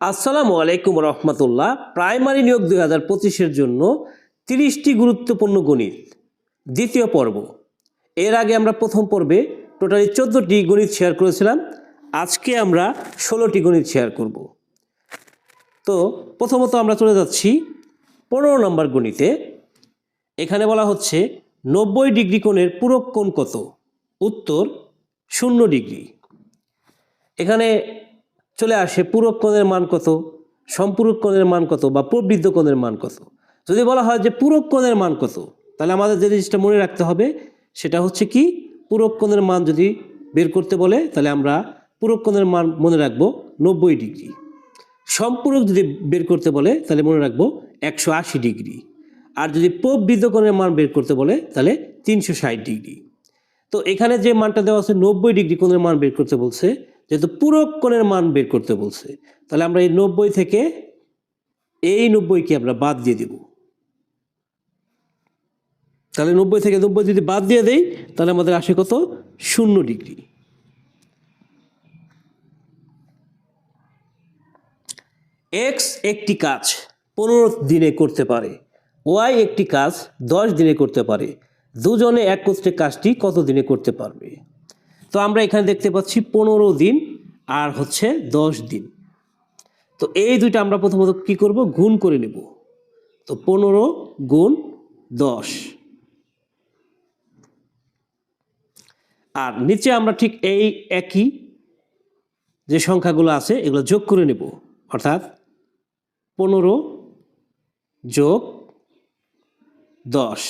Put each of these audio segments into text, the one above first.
আসসালামু আলাইকুম রহমতুল্লাহ। প্রাইমারি নিয়োগ দুই হাজার পঁচিশের জন্য তিরিশটি গুরুত্বপূর্ণ গণিত। দ্বিতীয় পর্ব। এর আগে আমরা প্রথম পর্বে টোটালি চোদ্দোটি গণিত শেয়ার করেছিলাম। আজকে আমরা ষোলোটি গণিত শেয়ার করব। তো প্রথমত আমরা চলে যাচ্ছি পনেরো নম্বর গণিতে। এখানে বলা হচ্ছে নব্বই ডিগ্রি কোণের পূরক কোণ কত? উত্তর শূন্য ডিগ্রি। এখানে চলে আসে পূরক কোণের মান কত? সম্পূরক কোণের মান কত বা প্রবৃদ্ধ কোণের মান কত? যদি বলা হয় যে পূরক কোণের মান কত, তাহলে আমাদের যে জিনিসটা মনে রাখতে হবে, সেটা হচ্ছে কি পূরক কোণের মান যদি বের করতে বলে, তাহলে আমরা পূরক কোণের মান মনে রাখব নব্বই ডিগ্রি। সম্পূরক যদি বের করতে বলে, তাহলে মনে রাখব একশো আশি ডিগ্রি। আর যদি প্রবৃদ্ধ কোণের মান বের করতে বলে, তাহলে তিনশো ষাট ডিগ্রি। তো এখানে যে মানটা দেওয়া আছে নব্বই ডিগ্রি কোণের মান বের করতে বলছে যেহেতু পূরক কোণের মান বের করতে বলছে, তাহলে আমরা এই নব্বই থেকে এই নব্বইকে আমরা বাদ দিয়ে দেব। তাহলে নব্বই থেকে নব্বই যদি বাদ দিয়ে দেই, তাহলে আমাদের আসে কত? শূন্য ডিগ্রি। এক্স একটি কাজ পনেরো দিনে করতে পারে ওয়াই একটি কাজ দশ দিনে করতে পারে, দুজনে একত্রে কাজটি কত দিনে করতে পারবে? তো আমরা এখানে দেখতে পাচ্ছি পনেরো দিন আর হচ্ছে দশ দিন। তো এই দুইটা আমরা প্রথমত কি করব? গুণ করে নেব। তো পনেরো গুণ দশ। আর নিচে আমরা ঠিক এই একই যে সংখ্যাগুলো আছে, এগুলো যোগ করে নেব। অর্থাৎ পনেরো যোগ দশ।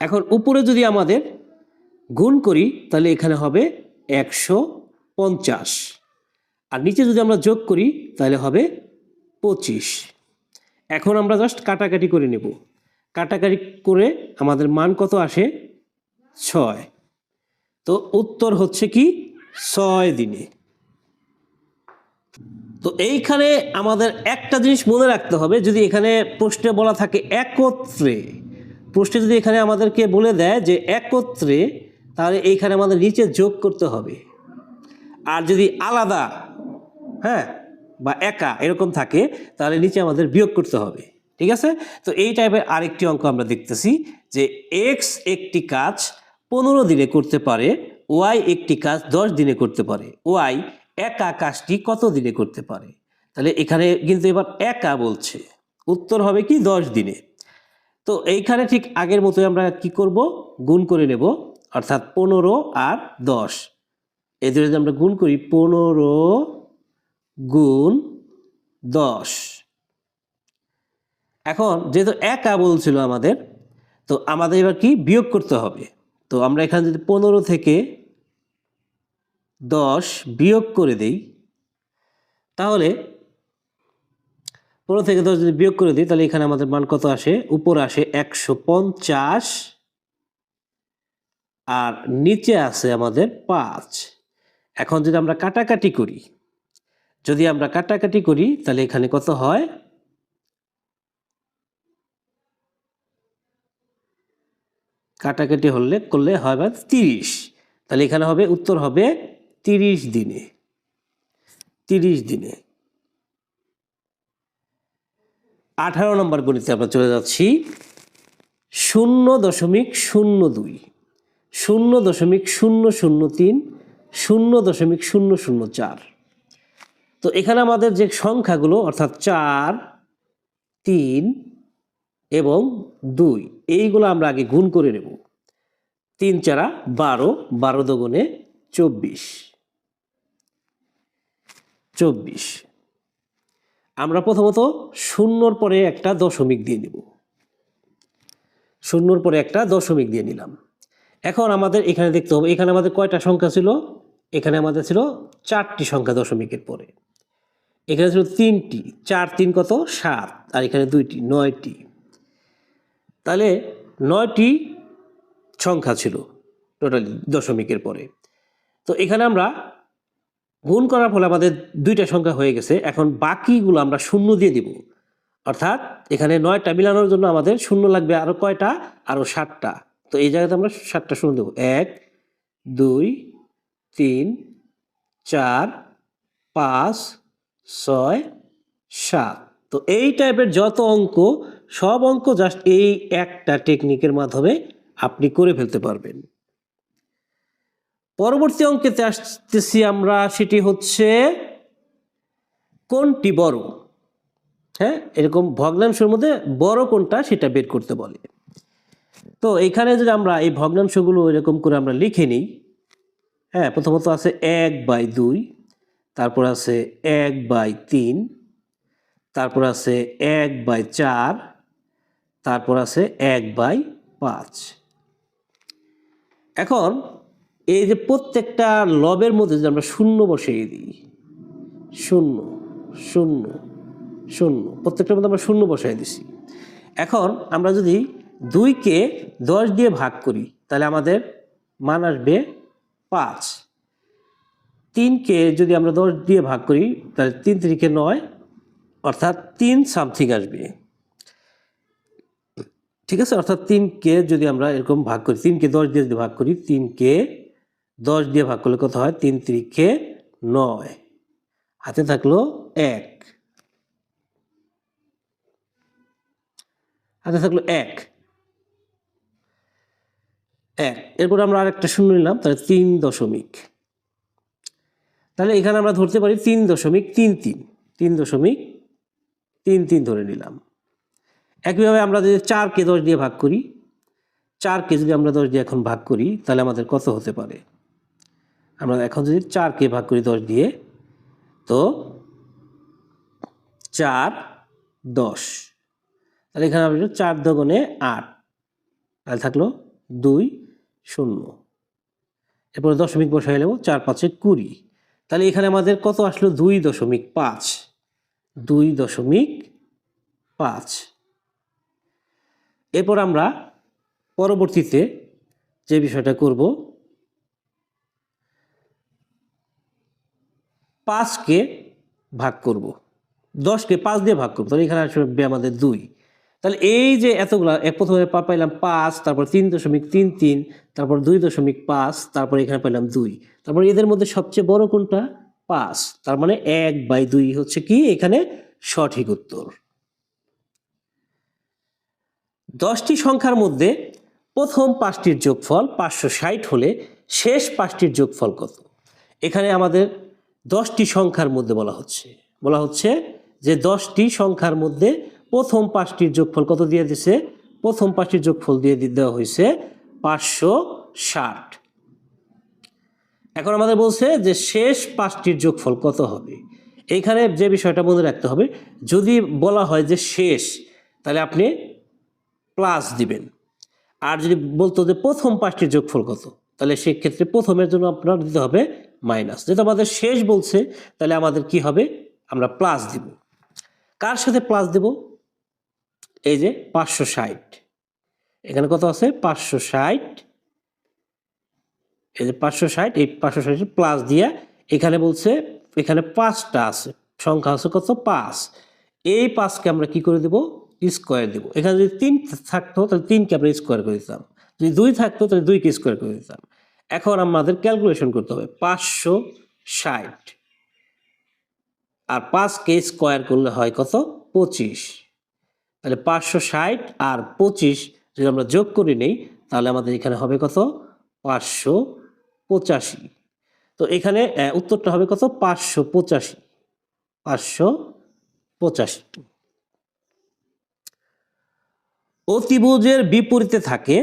এখন উপরে যদি আমাদের গুণ করি, তাহলে এখানে হবে একশো পঞ্চাশ। আর নিচে যদি আমরা যোগ করি, তাহলে হবে পঁচিশ। এখন আমরা জাস্ট কাটাকাটি করে নেব। কাটাকাটি করে আমাদের মান কত আসে? ছয়। তো উত্তর হচ্ছে কি? ছয় দিনে। তো এইখানে আমাদের একটা জিনিস মনে রাখতে হবে, যদি এখানে প্রশ্নে বলা থাকে একত্রে, প্রশ্নে যদি এখানে আমাদেরকে বলে দেয় যে একত্রে তাহলে এইখানে আমাদের নিচে যোগ করতে হবে। আর যদি আলাদা হ্যাঁ বা একা এরকম থাকে, তাহলে নিচে আমাদের বিয়োগ করতে হবে। ঠিক আছে? তো এই টাইপের আরেকটি অঙ্ক আমরা দেখতেছি যে এক্স একটি কাজ পনেরো দিনে করতে পারে ওয়াই একটি কাজ দশ দিনে করতে পারে। ওয়াই একা কাজটি কত দিনে করতে পারে? তাহলে এখানে কিন্তু এবার একা বলছে। উত্তর হবে কি দশ দিনে। তো এইখানে ঠিক আগের মতোই আমরা কি করব? গুণ করে নেব। অর্থাৎ পনেরো আর দশ। এই দুটো যদি আমরা গুণ করি, পনেরো গুণ দশ। এখন যেহেতু একা বলছিল আমাদের, তো আমাদের এবার কি বিয়োগ করতে হবে? তো আমরা এখানে যদি পনেরো থেকে দশ বিয়োগ করে দেই, তাহলে পনেরো থেকে দশ যদি বিয়োগ করে দিই, তাহলে এখানে আমাদের মান কত আসে? উপর আসে একশো পঞ্চাশ আর নিচে আছে আমাদের পাঁচ। এখন যদি আমরা কাটাকাটি করি, যদি আমরা কাটাকাটি করি, তাহলে এখানে কত হয়? কাটাকাটি হলে, করলে হয় বা তিরিশ। তাহলে এখানে হবে, উত্তর হবে তিরিশ দিনে। তিরিশ দিনে। আঠারো নম্বর গণিতে আমরা চলে যাচ্ছি। শূন্য দশমিক শূন্য দুই। শূন্য দশমিক শূন্য শূন্য তিন, শূন্য দশমিক শূন্য শূন্য চার। তো এখানে আমাদের যে সংখ্যাগুলো, অর্থাৎ চার, তিন এবং দুই, এইগুলো আমরা আগে গুণ করে নেব। তিন চারা বারো বারো দগুণে চব্বিশ। চব্বিশ। আমরা প্রথমত শূন্যর পরে একটা দশমিক দিয়ে নিব। শূন্যর পরে একটা দশমিক দিয়ে নিলাম। এখন আমাদের এখানে দেখতে হবে, এখানে আমাদের কয়টা সংখ্যা ছিল? এখানে আমাদের ছিল চারটি সংখ্যা দশমিকের পরে। এখানে ছিল তিনটি, চার, তিন কত? সাত, আর এখানে দুইটি, নয়টি। তাহলে নয়টি সংখ্যা ছিল টোটালি দশমিকের পরে। তো এখানে আমরা গুণ করার ফলে আমাদের দুইটা সংখ্যা হয়ে গেছে, এখন বাকিগুলো আমরা শূন্য দিয়ে দিব। অর্থাৎ এখানে নয়টা মিলানোর জন্য আমাদের শূন্য লাগবে আরও কয়টা? আরও ষাটটা তো এই জায়গাতে আমরা সাতটা শূন্য দেবো। এক, দুই, তিন, চার, পাঁচ, ছয়, সাত। তো এই টাইপের যত অঙ্ক, সব অঙ্ক জাস্ট এই একটা টেকনিকের মাধ্যমে আপনি করে ফেলতে পারবেন। পরবর্তী অঙ্কেতে আসতেছি আমরা, সেটি হচ্ছে কোনটি বড়? হ্যাঁ এরকম ভগ্নাংশের মধ্যে বড় কোনটা সেটা বের করতে বলে। তো এখানে যদি আমরা এই ভগ্নাংশগুলো এরকম করে আমরা লিখে নিই হ্যাঁ প্রথমত আছে এক বাই দুই, তারপর আছে এক বাই তিন, তারপর আছে এক বাই চার, তারপর আছে এক বাই পাঁচ। এখন এই যে প্রত্যেকটা লবের মধ্যে যদি আমরা শূন্য বসিয়ে দিই, শূন্য শূন্য শূন্য, প্রত্যেকটার মধ্যে আমরা শূন্য বসাই দিছি। এখন আমরা যদি দুইকে দশ দিয়ে ভাগ করি, তাহলে আমাদের মান আসবে পাঁচ। তিনকে যদি আমরা দশ দিয়ে ভাগ করি, তাহলে তিন তিরিকে নয়, অর্থাৎ তিন সামথিং আসবে। ঠিক আছে? অর্থাৎ তিনকে যদি আমরা এরকম ভাগ করি, তিনকে দশ দিয়ে যদি ভাগ করি, তিনকে দশ দিয়ে ভাগ করলে কত হয়? তিন তিরিকে নয়। হাতে থাকল এক। হাতে থাকল এক। এক। এরপর আমরা আরেকটা শূন্য নিলাম, তাহলে তিন দশমিক। তাহলে এখানে আমরা ধরতে পারি তিন দশমিক তিন তিন। তিন দশমিক তিন তিন ধরে নিলাম। একইভাবে আমরা যদি চারকে দশ দিয়ে ভাগ করি, চারকে যদি আমরা দশ দিয়ে এখন ভাগ করি, তাহলে আমাদের কত হতে পারে? আমরা এখন যদি চারকে ভাগ করি দশ দিয়ে, তো চার দশ। তাহলে এখানে আমরা চার দোকানে আট। তাহলে থাকল দুই শূন্য। এরপরে দশমিক বসাই নেব, চার পাঁচে কুড়ি। তাহলে এখানে আমাদের কত আসলো? দুই দশমিক পাঁচ। দুই দশমিক পাঁচ। এরপর আমরা পরবর্তীতে যে বিষয়টা করব, পাঁচকে ভাগ করব। দশকে পাঁচ দিয়ে ভাগ করব। তাহলে এখানে আসবে আমাদের দুই। তাহলে এই যে এতগুলা প্রথমে পাইলাম পাঁচ, তারপর তিন দশমিক তিন তিন, তারপর দুই দশমিক পাঁচ, তারপর এখানে পাইলাম দুই। তারপর এদের মধ্যে সবচেয়ে বড় কোনটা? পাঁচ। তার মানে এক বাই দুই হচ্ছে কি? এখানে সঠিক উত্তর। দশটি সংখ্যার মধ্যে প্রথম পাঁচটির যোগফল পাঁচশো ষাট হলে শেষ পাঁচটির যোগফল কত? এখানে আমাদের দশটি সংখ্যার মধ্যে বলা হচ্ছে। বলা হচ্ছে যে দশটি সংখ্যার মধ্যে প্রথম পাঁচটির যোগফল কত দিয়ে দিছে? প্রথম পাঁচটির যোগফল দিয়ে দেওয়া হয়েছে পাঁচশো ষাট। এখন আমাদের বলছে যে শেষ পাঁচটির যোগফল কত হবে? এইখানে যে বিষয়টা মনে রাখতে হবে, যদি বলা হয় যে শেষ, তাহলে আপনি প্লাস দিবেন। আর যদি বলতো যে প্রথম পাঁচটির যোগফল কত, তাহলে সেক্ষেত্রে প্রথমের জন্য আপনার দিতে হবে মাইনাস। যেহেতু আমাদের শেষ বলছে, তাহলে আমাদের কি হবে? আমরা প্লাস দিব। কার সাথে প্লাস দেব? এই যে পাঁচশো ষাট। এখানে কত আছে? পাঁচশো ষাট। এই যে পাঁচশো ষাট, এই পাঁচশো ষাট প্লাস দিয়া এখানে বলছে, এখানে পাঁচটা আছে। সংখ্যা আছে কত? পাঁচ। এই পাঁচকে আমরা কি করে দেব? স্কোয়ার দেব। এখানে যদি তিন থাকতো, তাহলে তিনকে আমরা স্কোয়ার করে দিতাম। যদি দুই থাকতো, তাহলে দুইকে স্কোয়ার করে দিতাম। এখন আমাদের ক্যালকুলেশন করতে হবে। পাঁচশো ষাট। আর পাঁচকে স্কোয়ার করলে হয় কত? পঁচিশ। তাহলে পাঁচশো ষাট আর পঁচিশ যদি আমরা যোগ করে নেই, তাহলে আমাদের এখানে হবে কত? পাঁচশো পঁচাশি। তো এখানে উত্তরটা হবে কত? পাঁচশো পঁচাশি। পাঁচশো পঁচাশি। অতিভুজের বিপরীতে থাকে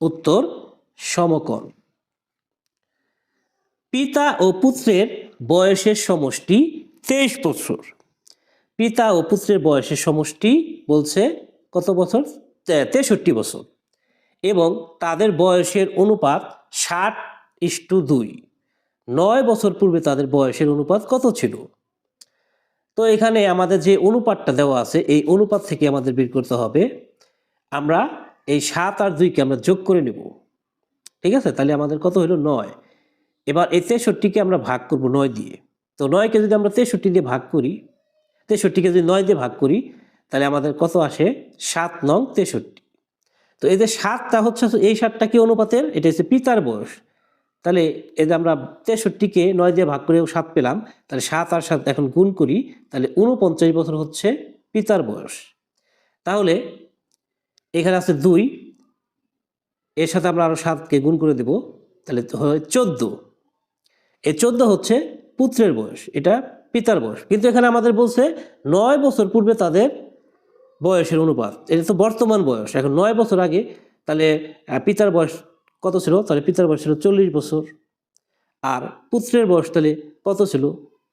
উত্তর সমকোণ। পিতা ও পুত্রের বয়সের সমষ্টি তেইশ বছর পিতা ও পুত্রের বয়সের সমষ্টি বলছে কত বছর? তেষট্টি বছর। এবং তাদের বয়সের অনুপাত ষাট ইস্টু দুই। নয় বছর পূর্বে তাদের বয়সের অনুপাত কত ছিল? তো এখানে আমাদের যে অনুপাতটা দেওয়া আছে, এই অনুপাত থেকে আমাদের বের করতে হবে। আমরা এই সাত আর দুইকে আমরা যোগ করে নেব। ঠিক আছে? তাহলে আমাদের কত হলো? নয়। এবার এই তেষট্টিকে আমরা ভাগ করব নয় দিয়ে। তো নয়কে যদি আমরা তেষট্টি দিয়ে ভাগ করি তেষট্টিকে যদি নয় দিয়ে ভাগ করি, তাহলে আমাদের কত আসে? সাত নং তেষট্টি। তো এই যে সাতটা হচ্ছে এই সাতটা কি অনুপাতের? এটা হচ্ছে পিতার বয়স। তাহলে এই যে আমরা তেষট্টিকে নয় দিয়ে ভাগ করে সাত পেলাম, তাহলে সাত আর সাত এখন গুণ করি, তাহলে উনপঞ্চাশ বছর হচ্ছে পিতার বয়স। তাহলে এখানে আছে দুই, এর সাথে আমরা আরও সাতকে গুণ করে দেব, তাহলে হয় চোদ্দ। এই চোদ্দ হচ্ছে পুত্রের বয়স। এটা পিতার বয়স। কিন্তু এখানে আমাদের বলছে নয় বছর পূর্বে তাদের বয়সের অনুপাত। এটা তো বর্তমান বয়স। এখন নয় বছর আগে তাহলে পিতার বয়স কত ছিল? তাহলে পিতার বয়স ছিল চল্লিশ বছর। আর পুত্রের বয়স তাহলে কত ছিল?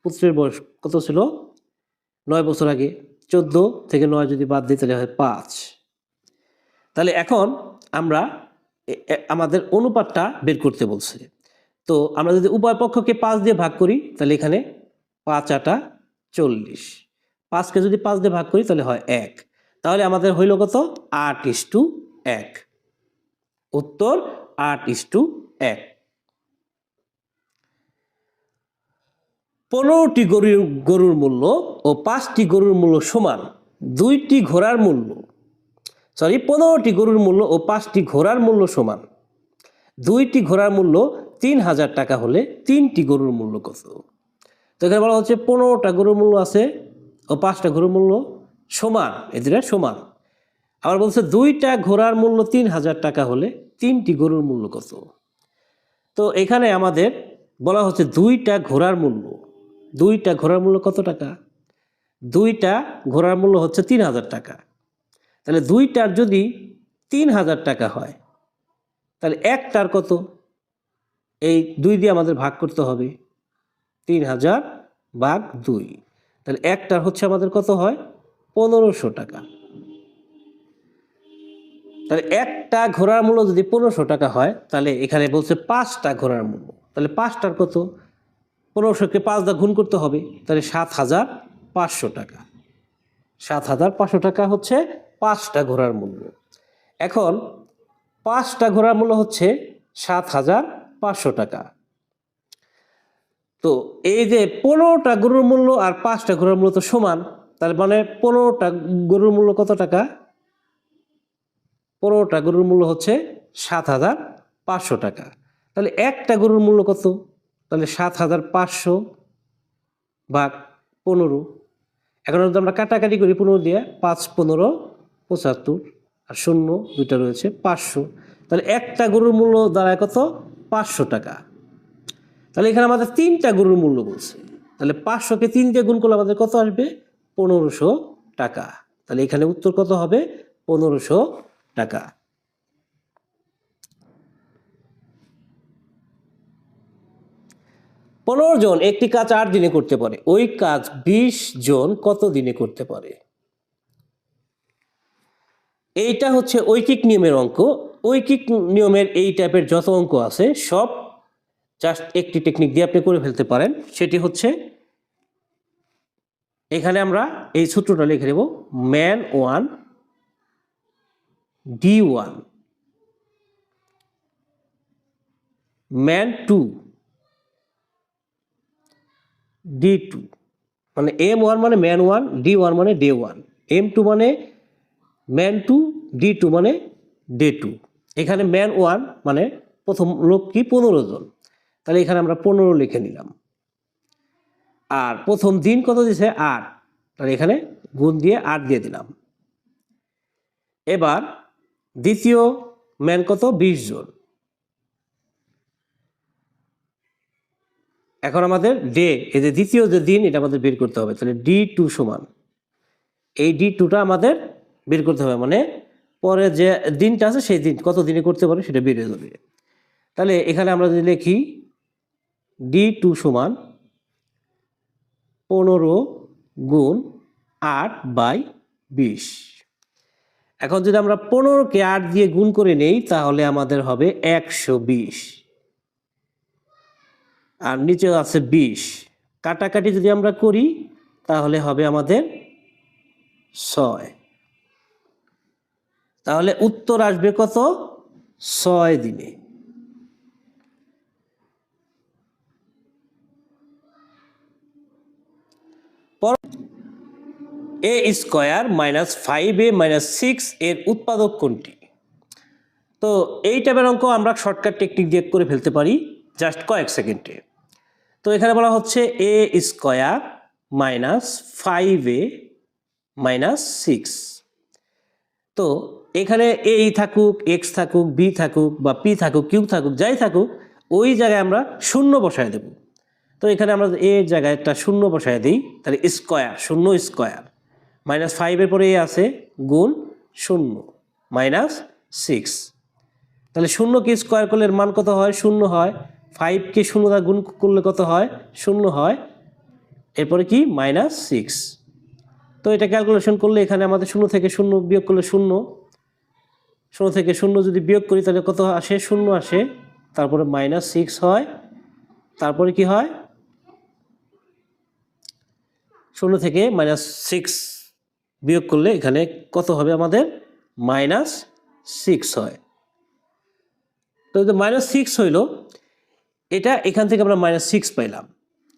পুত্রের বয়স কত ছিল? নয় বছর আগে। চোদ্দ থেকে নয় যদি বাদ দিই তাহলে হয় পাঁচ। তাহলে এখন আমরা আমাদের অনুপাতটা বের করতে বলছে। তো আমরা যদি উভয় পক্ষকে পাঁচ দিয়ে ভাগ করি, তাহলে এখানে পাঁচ আটা চল্লিশ। পাঁচকে যদি পাঁচ দিয়ে ভাগ করি তাহলে হয় এক। তাহলে আমাদের হইল কত? আট ইস টু এক। উত্তর, আট ইস টু এক। পনেরোটি গরুর গরুর মূল্য ও পাঁচটি গরুর মূল্য সমান দুইটি ঘোড়ার মূল্য। সরি পনেরোটি গরুর মূল্য ও পাঁচটি ঘোড়ার মূল্য সমান। দুইটি ঘোড়ার মূল্য তিন হাজার টাকা হলে তিনটি গরুর মূল্য কত? তো এখানে বলা হচ্ছে পনেরোটা গরুর মূল্য আছে ও পাঁচটা গরুর মূল্য সমান এদের সমান। আবার বলছে দুইটা ঘোড়ার মূল্য তিন হাজার টাকা হলে তিনটি গরুর মূল্য কত? তো এখানে আমাদের বলা হচ্ছে দুইটা ঘোড়ার মূল্য। দুইটা ঘোড়ার মূল্য কত টাকা? দুইটা ঘোড়ার মূল্য হচ্ছে তিন হাজার টাকা। তাহলে দুইটার যদি তিন হাজার টাকা হয়, তাহলে একটার কত? এই দুই দিয়ে আমাদের ভাগ করতে হবে। তিন হাজার বাঘ দুই। তাহলে একটার হচ্ছে আমাদের কত হয়? পনেরোশো টাকা। তাহলে একটা ঘোড়ার মূল্য যদি পনেরোশো টাকা হয়, তাহলে এখানে বলছে পাঁচটা ঘোড়ার মূল্য। তাহলে পাঁচটার কত? পনেরোশোকে পাঁচ দা গুণ করতে হবে, তাহলে সাত হাজার পাঁচশো টাকা। সাত হাজার পাঁচশো টাকা হচ্ছে পাঁচটা ঘোড়ার মূল্য। এখন পাঁচটা ঘোড়ার মূল্য হচ্ছে সাত হাজার পাঁচশো টাকা। তো এই যে পনেরোটা গরুর মূল্য আর পাঁচটা গরুর মূল্য তো সমান, তার মানে পনেরোটা গরুর মূল্য কত টাকা? পনেরোটা গরুর মূল্য হচ্ছে সাত হাজার পাঁচশো টাকা। তাহলে একটা গরুর মূল্য কত? তাহলে সাত হাজার পাঁচশো ভাগ পনেরো। এখন যদি আমরা কাটাকাটি করি পনেরো দিয়ে, পাঁচ পনেরো, পঁচাত্তর আর শূন্য দুইটা রয়েছে পাঁচশো। তাহলে একটা গরুর মূল্য দাঁড়ায় কত? পাঁচশো টাকা। তাহলে এখানে আমাদের তিনটা গরুর মূল্য বলছে। তাহলে পাঁচশোকে তিন দিয়ে গুণ করলে আমাদের কত আসবে? পনেরোশো টাকা। তাহলে এখানে উত্তর কত হবে? পনেরোশো টাকা। পনেরো জন একটি কাজ আট দিনে করতে পারে। ওই কাজ বিশ জন কত দিনে করতে পারে? এইটা হচ্ছে ঐকিক নিয়মের অঙ্ক। ঐকিক নিয়মের এই টাইপের যত অঙ্ক আছে, সব জাস্ট একটি টেকনিক দিয়ে আপনি করে ফেলতে পারেন। সেটি হচ্ছে, এখানে আমরা এই সূত্রটা লিখে নেব man one D one man two D two মানে এম ওয়ান মানে ম্যান ওয়ান ডি ওয়ান মানে ডে ওয়ান এম টু মানে ম্যান টু ডি টু মানে ডে টু এখানে ম্যান ওয়ান মানে প্রথম লোক কি? পনেরো জন। তাহলে এখানে আমরা পনেরো লিখে নিলাম। আর প্রথম দিন কত দিয়েছে আট। তাহলে এখানে গুণ দিয়ে আট দিয়ে দিলাম। এবার দ্বিতীয় ম্যান কত? বিশ জন। এখন আমাদের ডে এই যে দ্বিতীয় যে দিন এটা আমাদের বের করতে হবে। তাহলে ডি টু সমান। এই ডি টুটা আমাদের বের করতে হবে। মানে পরে যে দিনটা আছে, সেই দিন কত দিনে করতে পারে সেটা বের হয়ে যাবে। তাহলে এখানে আমরা যদি লিখি ডি টু সমান পনেরো গুণ আট বাই বিশ। এখন যদি আমরা পনেরোকে আট দিয়ে গুণ করে নেই, তাহলে আমাদের হবে একশো বিশ। আর নিচে আছে বিশ। কাটাকাটি যদি আমরা করি, তাহলে হবে আমাদের ছয়। তাহলে উত্তর আসবে কত? ছয় দিনে। A square minus five A minus six এর উৎপাদক কোনটি? তো এই টাইপের অঙ্ক আমরা শর্টকাট টেকনিক দিয়ে করে ফেলতে পারি, জাস্ট কয়েক সেকেন্ডে। তো এখানে বলা হচ্ছে A square minus five A minus six. তো এখানে এই থাকুক, এক্স থাকুক, বি থাকুক বা পি থাকুক, কিউ থাকুক, যাই থাকুক, ওই জায়গায় আমরা শূন্য বসায় দেব। তো এখানে আমরা এ এর জায়গায় একটা শূন্য বসায় দিই, তাহলে স্কোয়ার শূন্য স্কোয়ার মাইনাস ফাইভের পরে এ আছে, গুণ শূন্য মাইনাস সিক্স তাহলে শূন্যকে স্কোয়ার করলে এর মান কত হয়? শূন্য হয়। ফাইভকে শূন্য দ্বারা গুণ করলে কত হয়? শূন্য হয়। এরপরে কি? মাইনাস সিক্স তো এটা ক্যালকুলেশন করলে এখানে আমাদের শূন্য থেকে শূন্য বিয়োগ করলে শূন্য। শূন্য থেকে শূন্য যদি বিয়োগ করি, তাহলে কত আসে? শূন্য আসে। তারপরে মাইনাস সিক্স হয়। তারপরে কি হয়? শূন্য থেকে মাইনাস সিক্স বিয়োগ করলে এখানে কত হবে আমাদের? মাইনাস সিক্স হয়। তো মাইনাস সিক্স হইল, এটা এখান থেকে আমরা মাইনাস সিক্স পাইলাম।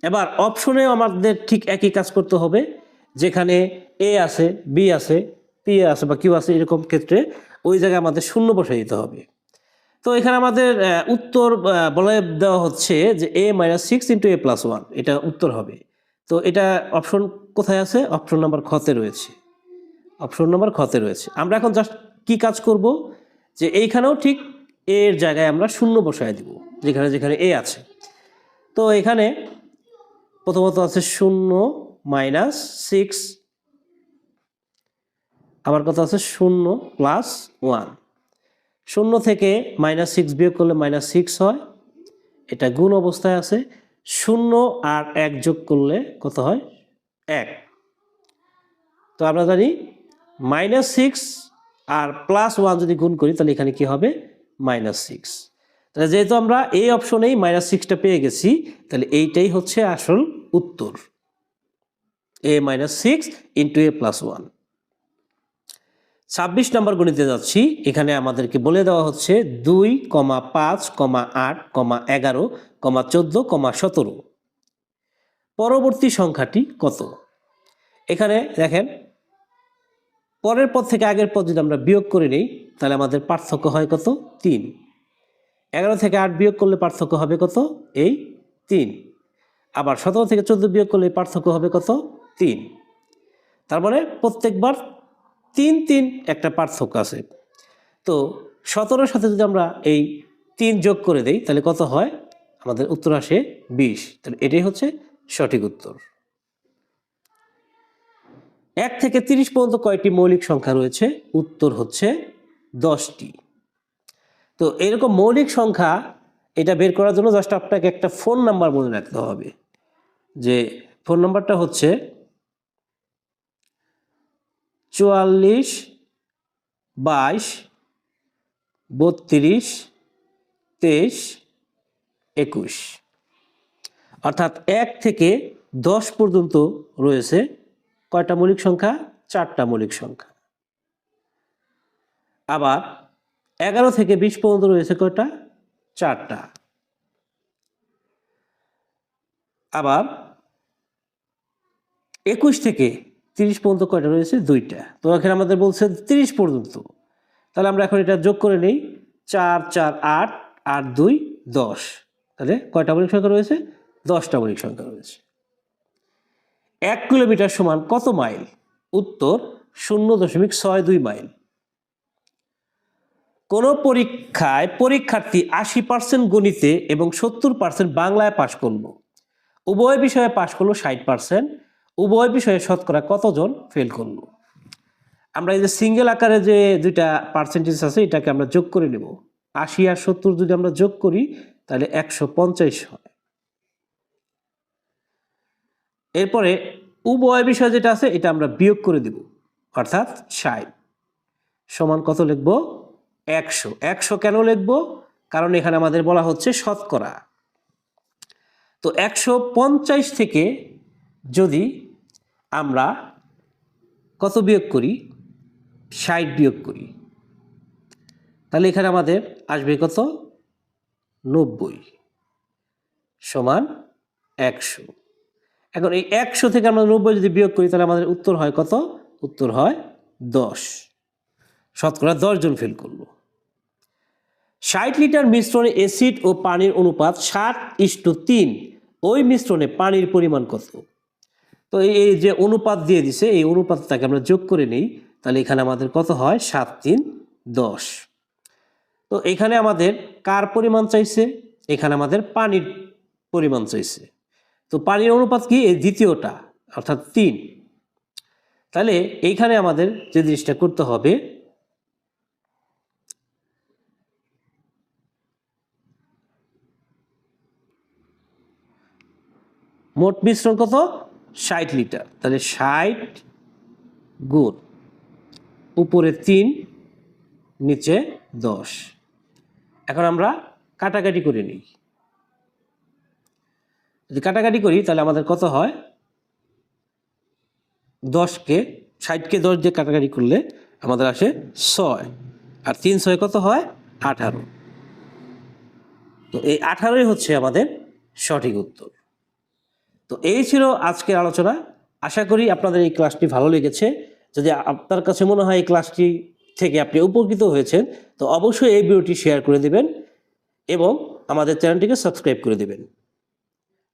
এবার অপশনে আমাদের ঠিক একই কাজ করতে হবে, যেখানে এ আছে বি আছে পি আছে বা কিউ আছে, এরকম ক্ষেত্রে ওই জায়গায় আমাদের শূন্য বসে দিতে হবে। তো এখানে আমাদের উত্তর বলে দেওয়া হচ্ছে যে A minus six into A plus one এটা উত্তর হবে। তো এটা অপশন কোথায় আছে? অপশন নাম্বার খতে রয়েছে। অপশন নাম্বার খতে রয়েছে। আমরা এখন জাস্ট কি কাজ করব? যে এইখানেও ঠিক এর জায়গায় আমরা শূন্য বসায় দিব, যেখানে যেখানে এ আছে। তো এখানে প্রথমত আছে শূন্য মাইনাস সিক্স আবার কত আছে শূন্য প্লাস ওয়ান শূন্য থেকে মাইনাস সিক্স বিয়োগ করলে মাইনাস সিক্স হয়। এটা গুণ অবস্থায় আছে। শূন্য আর এক যোগ করলে কত হয়? এক। তো আমরা জানি মাইনাস সিক্স আর প্লাস ওয়ান যদি গুণ করি, তাহলে এখানে কি হবে? মাইনাস সিক্স তাহলে যেহেতু আমরা এই অপশনেই মাইনাস সিক্সটা পেয়ে গেছি, তাহলে এইটাই হচ্ছে আসল উত্তর। A minus six into A plus one ছাব্বিশ নম্বর গণিতে যাচ্ছি। এখানে আমাদেরকে বলে দেওয়া হচ্ছে দুই কমা পাঁচ কমা আট কমা এগারো কমা চোদ্দ, কমা সতেরো। পরবর্তী সংখ্যাটি কত? এখানে দেখেন, পরের পদ থেকে আগের পদ যদি আমরা বিয়োগ করে নিই, তাহলে আমাদের পার্থক্য হয় কত? তিন। এগারো থেকে আট বিয়োগ করলে পার্থক্য হবে কত? এই তিন। আবার সতেরো থেকে চোদ্দ বিয়োগ করলে পার্থক্য হবে কত? তিন। তার মানে প্রত্যেকবার তিন তিন একটা পার্থক্য আছে। তো সতেরোর সাথে যদি আমরা এই তিন যোগ করে দেই, তাহলে কত হয়? আমাদের উত্তর আসে বিশ। তাহলে এটাই হচ্ছে সঠিক উত্তর। এক থেকে তিরিশ পর্যন্ত কয়টি মৌলিক সংখ্যা রয়েছে? উত্তর হচ্ছে দশটি। তো এরকম মৌলিক সংখ্যা এটা বের করার জন্য জাস্ট আপনাকে একটা ফোন নাম্বার মনে রাখতে হবে। যে ফোন নাম্বারটা হচ্ছে চুয়াল্লিশ, বাইশ, বত্রিশ, তেইশ একুশ। অর্থাৎ এক থেকে দশ পর্যন্ত রয়েছে কয়টা মৌলিক সংখ্যা? চারটা মৌলিক সংখ্যা। আবার এগারো থেকে বিশ পর্যন্ত রয়েছে কয়টা? চারটা। আবার একুশ থেকে তিরিশ পর্যন্ত কয়টা রয়েছে? দুইটা। তো এখানে আমাদের বলছে তিরিশ পর্যন্ত। তাহলে আমরা এখন এটা যোগ করে নিই। চার চার, আট আট, দুই, দশ। তাহলে কয়টা মৌলিক সংখ্যা রয়েছে? দশটা মৌলিক সংখ্যা রয়েছে। এক কিলোমিটার সমান কত মাইল? উত্তর শূন্য দশমিক ছয় দুই মাইল। কোন পরীক্ষায় পরীক্ষার্থী আশি পার্সেন্ট গণিতে এবং সত্তর পার্সেন্ট বাংলায় পাশ করল। উভয় বিষয়ে পাশ করল ষাট পার্সেন্ট উভয় বিষয়ে শতকরা কতজন ফেল করল? আমরা এই যে সিঙ্গেল আকারে যে দুইটা পার্সেন্টেজ আছে, এটাকে আমরা যোগ করে নেব। আশি আর সত্তর যদি আমরা যোগ করি তাহলে একশো পঞ্চাশ হয়। এরপরে উভয় বিষয় যেটা আছে, এটা আমরা বিয়োগ করে দেব, অর্থাৎ ষাট। সমান কত লিখব? একশো। একশো কেন লিখব? কারণ এখানে আমাদের বলা হচ্ছে শতকরা। তো একশো পঞ্চাশ থেকে যদি আমরা কত বিয়োগ করি? ষাট বিয়োগ করি। তাহলে এখানে আমাদের আসবে কত? নব্বই সমান একশো। এখন এই একশো থেকে আমরা নব্বই যদি বিয়োগ করি, তাহলে আমাদের উত্তর হয় কত? উত্তর হয় দশ। শতকরা দশ জন ফেল করল। ষাট লিটার মিশ্রণে অ্যাসিড ও পানির অনুপাত ষাট ইস্টু তিন। ওই মিশ্রণে পানির পরিমাণ কত? তো এই যে অনুপাত দিয়ে দিছে, এই অনুপাতটাকে আমরা যোগ করে নিই, তাহলে এখানে আমাদের কত হয়? সাত তিন দশ। তো এখানে আমাদের কার পরিমাণ চাইছে? এখানে আমাদের পানির পরিমাণ চাইছে। তো পানির অনুপাত কি? এই দ্বিতীয়টা, অর্থাৎ তিন। তাহলে এইখানে আমাদের যে জিনিসটা করতে হবে, মোট মিশ্রণ কত? ষাট লিটার। তাহলে ষাট গুণ উপরে তিন, নিচে দশ। এখন আমরা কাটাকাটি করে নিই। যদি কাটাকাটি করি, তাহলে আমাদের কত হয়? দশকে, ষাটকে দশ দিয়ে কাটাকাটি করলে আমাদের আসে ছয়। আর তিন ছয় কত হয়? আঠারো। তো এই আঠারোই হচ্ছে আমাদের সঠিক উত্তর। তো এই ছিল আজকের আলোচনা। আশা করি আপনাদের এই ক্লাসটি ভালো লেগেছে। যদি আপনার কাছে মনে হয় এই ক্লাসটি থেকে আপনি উপকৃত হয়েছেন, তো অবশ্যই এই ভিডিওটি শেয়ার করে দেবেন এবং আমাদের চ্যানেলটিকে সাবস্ক্রাইব করে দেবেন।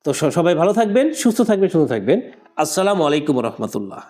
তো সবাই ভালো থাকবেন, সুস্থ থাকবেন, সুন্দর থাকবেন। আসসালামু আলাইকুম রহমতুল্লাহ।